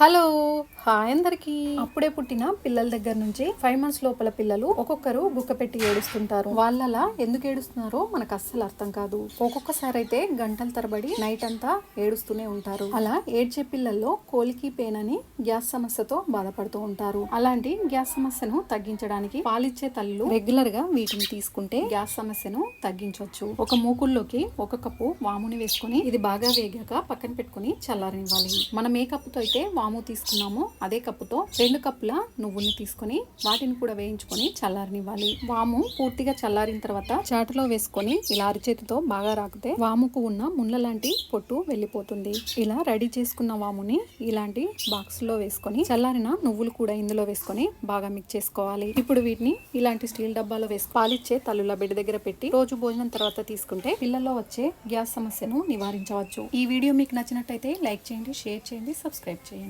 Hello. Hi అందరికి. అప్పుడే పుట్టిన పిల్లల దగ్గర నుంచి ఫైవ్ మంత్స్ లోపల పిల్లలు ఒక్కొక్కరు బుక్క పెట్టి ఏడుస్తుంటారు. వాళ్ళలా ఎందుకు ఏడుస్తున్నారో మనకు అస్సలు అర్థం కాదు. ఒక్కొక్కసారి అయితే గంటల తరబడి నైట్ అంతా ఏడుస్తూనే ఉంటారు. అలా ఏడ్చే పిల్లల్లో కోలికి పెయిన్ అని గ్యాస్ సమస్యతో బాధపడుతూ ఉంటారు. అలాంటి గ్యాస్ సమస్యను తగ్గించడానికి పాలిచ్చే తల్లులు రెగ్యులర్గా వీటిని తీసుకుంటే గ్యాస్ సమస్యను తగ్గించవచ్చు ఒక మూకుల్లోకి ఒక కప్పు వాముని వేసుకొని ఇది బాగా వేగాక పక్కన పెట్టుకొని చల్లారనివ్వాలి. మనం ఏ కప్పుతో అయితే వాము తీసుకున్నామో. అదే కప్పుతో రెండు కప్పుల నువ్వుల్ని తీసుకొని వాటిని కూడా వేయించుకొని చల్లారనివ్వాలి. వాము పూర్తిగా చల్లారిన తర్వాత చాటులో వేసుకొని ఇలా అరిచేతితో బాగా రాకితే వాముకు ఉన్న ముళ్ళ లాంటి పొట్టు వెళ్ళిపోతుంది. ఇలా రెడీ చేసుకున్న వాముని ఇలాంటి బాక్స్లో వేసుకొని చల్లారిన నువ్వులు కూడా ఇందులో వేసుకొని బాగా మిక్స్ చేసుకోవాలి. ఇప్పుడు వీటిని ఇలాంటి స్టీల్ డబ్బాలో వేసి పాలిచ్చే తల్లుల బిడ్డ దగ్గర పెట్టి రోజు భోజనం తర్వాత తీసుకుంటే పిల్లల్లో వచ్చే గ్యాస్ సమస్యను నివారించవచ్చు. ఈ వీడియో మీకు నచ్చినట్టయితే లైక్ చేయండి షేర్ చేయండి సబ్స్క్రైబ్ చేయండి.